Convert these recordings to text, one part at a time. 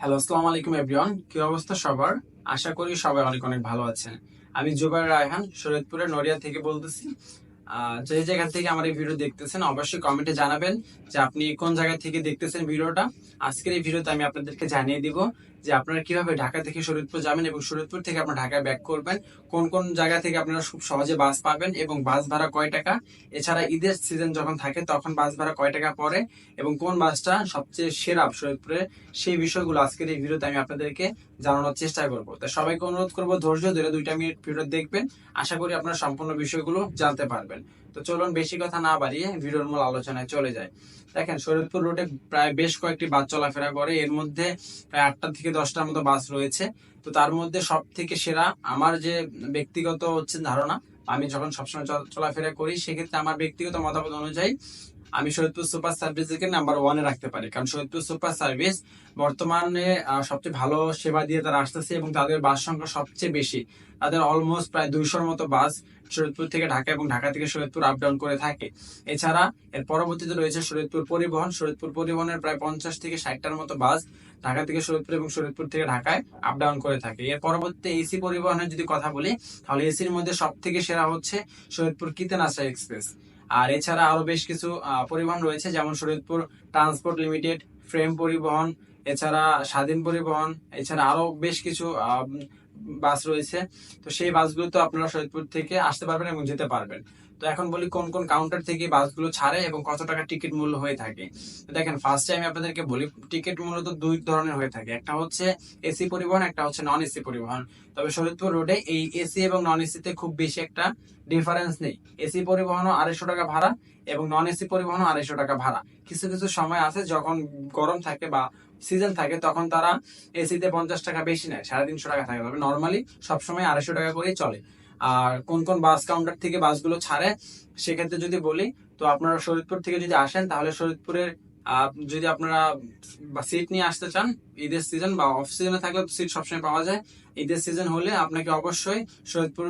Hello আসসালামু আলাইকুম everyone কি অবস্থা সবার? আশা করি সবাই অনেক অনেক ভালো আছেন। আমি জুবাইর রায়হান, শরীয়তপুরের নড়িয়া থেকে বলতেছি। যে জায়গা থেকে আমার এই ভিডিও দেখতেছেন, অবশ্যই কমেন্টে জানাবেন যে আপনি কোন জায়গা থেকে দেখতেছেন ভিডিওটা আজকের এই ভিডিওতে আমি আপনাদেরকে জানিয়ে দিব যে আপনারা কীভাবে ঢাকা থেকে শরীয়তপুর যাবেন এবং শরীয়তপুর থেকে আপনারা ঢাকায় ব্যাক করবেন, কোন কোন জায়গা থেকে আপনারা খুব সহজে বাস পাবেন এবং বাস ভাড়া কয় টাকা। এছাড়া ঈদের সিজন যখন থাকে তখন বাস ভাড়া কয় টাকা পড়ে এবং কোন বাসটা সবচেয়ে সেরা শরীয়তপুরে সেই বিষয়গুলো আজকের এই ভিডিওতে আমি আপনাদেরকে জানানোর চেষ্টা করব। তো সবাইকে অনুরোধ করব, ধৈর্য ধরে দুইটা মিনিট ভিডিও দেখবেন। আশা করি আপনারা সম্পূর্ণ বিষয়গুলো জানতে পারবেন। তো চলুন বেশি কথা না বাড়িয়ে ভিডিওর মূল আলোচনায় চলে যায় দেখেন শরীয়তপুর রোডে প্রায় বেশ কয়েকটি বাস চলাফেরা করে। এর মধ্যে প্রায় আটটা থেকে দশটার মতো বাস রয়েছে। তো তার মধ্যে সব থেকে সেরা আমার যে ব্যক্তিগত হচ্ছে ধারণা, আমি যখন সবসময় চলাফেরা করি, সেক্ষেত্রে আমার ব্যক্তিগত মতামত অনুযায়ী আমি শরীদপুর সুপার সার্ভিসকে নাম্বার ওয়ানে রাখতে পারি। কারণ শরীদপুর সুপার সার্ভিস বর্তমানে সবচেয়ে ভালো সেবা দিয়ে তারা আসতেছে এবং তাদের বাস সংখ্যা সবচেয়ে বেশি। তাদের অলমোস্ট প্রায় দুইশোর মতো বাস শরীদপুর থেকে ঢাকা এবং ঢাকা থেকে শরীদপুর আপ ডাউন করে থাকে। এছাড়া, এর পরবর্তীতে রয়েছে শরীদপুর পরিবহন। শরীদপুর পরিবহনের প্রায় পঞ্চাশ থেকে ষাটটার মতো বাস ঢাকা থেকে শরীদপুর এবং শরীদপুর থেকে ঢাকায় আপ ডাউন করে থাকে। এর পরবর্তীতে এসি পরিবহনের যদি কথা বলি, তাহলে এসির মধ্যে সব থেকে সেরা হচ্ছে শরীদপুর কিতেনাশা এক্সপ্রেস। আর এছাড়া আরও বেশ কিছু পরিবহন রয়েছে, যেমন শরীয়তপুর ট্রান্সপোর্ট লিমিটেড, ফ্রেম পরিবহন, এছাড়া স্বাধীন পরিবহন, এছাড়া আরও বেশ কিছু বাস রয়েছে। তো সেই বাসগুলো তো আপনারা শরীয়তপুর থেকে আসতে পারবেন এবং যেতে পারবেন। তো এখন বলি কোন কোন কাউন্টার থেকে বাসগুলো ছাড়ে এবং কত টাকা টিকিট মূল্য হয়ে থাকে। দেখেন ফার্স্টে আমি আপনাদেরকে বলি টিকিট মূলত দুই ধরনের হয়ে থাকে। একটা হচ্ছে এসি পরিবহন, একটা হচ্ছে নন এসি পরিবহন। তবে শরীদপুর রোডে এই এসি এবং নন এসিতে খুব বেশি একটা ডিফারেন্স নেই। এসি পরিবহনও আড়াইশো টাকা ভাড়া এবং নন এসি পরিবহনও আড়াইশো টাকা ভাড়া। কিছু কিছু সময় আছে যখন গরম থাকে বা সিজন থাকে, তখন তারা এসিতে পঞ্চাশ টাকা বেশি নেয়, সাড়ে তিনশো টাকা থাকে। তবে নর্মালি সবসময় আড়াইশো টাকা করেই চলে। আর কোন কোন বাস কাউন্টার থেকে বাসগুলো ছাড়ে, সেক্ষেত্রে যদি বলি, তো আপনারা শরীদপুর থেকে যদি আসেন, তাহলে শরীদপুরের যদি আপনারা সিট নিয়ে আসতে চান, ঈদের সিজন বা অফ সিজনে থাকলে সিট সবসময় পাওয়া যায়। ঈদের সিজন হলে আপনাকে অবশ্যই শরীদপুর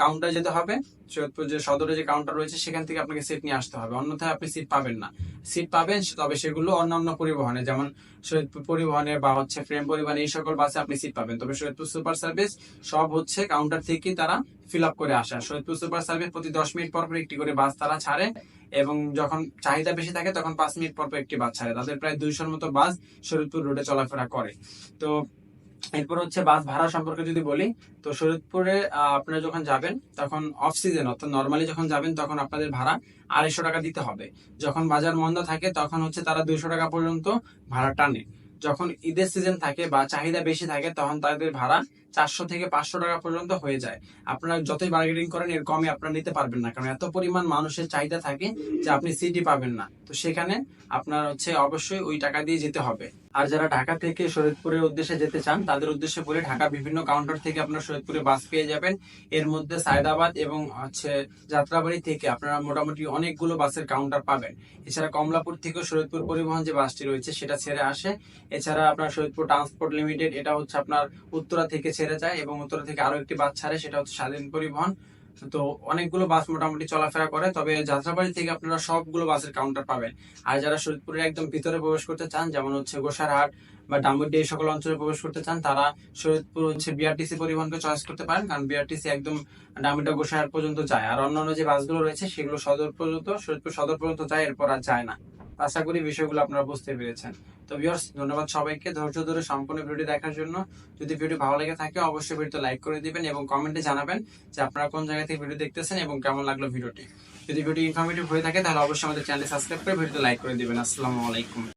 কাউন্টার যেতে হবে। শরীদপুর যে সদরে যে কাউন্টার রয়েছে, সেখান থেকে আপনাকে সিট নিয়ে আসতে হবে। অন্যথায় আপনি সিট পাবেন না। সিট পাবেন, তবে সেগুলো অন্যান্য পরিবহনে, যেমন শরীদপুর পরিবহনে বা হচ্ছে ফ্রেম পরিবহনে, এই সকল বাসে আপনি সিট পাবেন। তবে শরীদপুর সুপার সার্ভিস সব হচ্ছে কাউন্টার থেকেই তারা ফিল আপ করে আসা। শরীদপুর সুপার সার্ভিস প্রতি দশ মিনিট পর পর একটি করে বাস তারা ছাড়ে এবং যখন চাহিদা বেশি থাকে, তখন পাঁচ মিনিট পর পর একটি বাস ছাড়ে। তাদের প্রায় দুইশোর মতো বাস শরীদপুর রোডে চলাফেরা করে। তো এরপর হচ্ছে বাস ভাড়া সম্পর্কে যদি বলি তো শরীদপুরে আহ, আপনারা যখন যাবেন তখন অফ সিজন অর্থাৎ নর্মালি যখন যাবেন তখন আপনাদের ভাড়া আড়াইশো টাকা দিতে হবে। যখন বাজার মন্দা থাকে তখন হচ্ছে তারা দুইশো টাকা পর্যন্ত ভাড়া টানে। যখন ঈদের সিজন থাকে বা চাহিদা বেশি থাকে তখন তাদের ভাড়া চারশো থেকে পাঁচশো টাকা পর্যন্ত হয়ে যায়। আপনারা যতই বার্গেনিং করেন এর কমে আপনারা নিতে পারবেন না কারণ এত পরিমাণ মানুষের চাহিদা থাকে যে আপনি সিটি পাবেন না। তো সেখানে আপনার হচ্ছে অবশ্যই ওই টাকা দিয়ে যেতে হবে। আর যারা ঢাকা থেকে শরীদপুরের উদ্দেশ্যে যেতে চান, তাদের উদ্দেশ্যে বলে ঢাকা বিভিন্ন কাউন্টার থেকে আপনারা শরীদপুরে বাস পেয়ে যাবেন। এর মধ্যে সায়দাবাদ এবং হচ্ছে যাত্রাবাড়ি থেকে আপনারা মোটামুটি অনেকগুলো বাসের কাউন্টার পাবেন। এছাড়া কমলাপুর থেকেও শরীদপুর পরিবহন যে বাসটি রয়েছে, সেটা ছেড়ে আসে। এছাড়া আপনার শরীদপুর ট্রান্সপোর্ট লিমিটেড এটা হচ্ছে আপনার উত্তরা থেকে ছেড়ে যায় এবং উত্তরা থেকে আরও একটি বাস ছাড়ে, সেটা হচ্ছে স্বাধীন পরিবহন। তো অনেকগুলো বাস মোটামুটি চলাফেরা করে, তবে যাত্রাবাড়ি থেকে আপনারা সবগুলো বাসের কাউন্টার পাবেন। আর যারা শরীদপুরের একদম ভিতরে প্রবেশ করতে চান, যেমন হচ্ছে গোসারহাট বা ডাম্বুডি এই সকল অঞ্চলে প্রবেশ করতে চান, তারা শরীদপুর হচ্ছে বিআরটিসি পরিবহনকে চয়েস করতে পারেন, কারণ বিআরটিসি একদম ডাম্বুডা গোসারহাট পর্যন্ত যায়। আর অন্যান্য যে বাসগুলো রয়েছে, সেগুলো সদর পর্যন্ত শরীদপুর সদর পর্যন্ত যায়, এরপর আর যায় না। আশা করি বিষয়গুলো আপনারা বুঝতে পেরেছেন। তো ভিউয়ার্স ধন্যবাদ সবাইকে। ধৈর্য ধরে সম্পূর্ণ ভিডিও দেখার জন্য যদি ভিডিও ভালো লেগে থাকে, অবশ্যই ভিডিওতে লাইক করে দিবেন এবং কমেন্টে জানাবেন যে আপনারা কোন জায়গা থেকে ভিডিও দেখতেছেন এবং কেমন লাগল ভিডিওটি। যদি ভিডিও ইনফরমেটিভ হয়ে থাকে, তাহলে অবশ্যই আমাদের চ্যানেল সাবস্ক্রাইব করে ভিডিওতে লাইক করে দিবেন। আসসালামু আলাইকুম।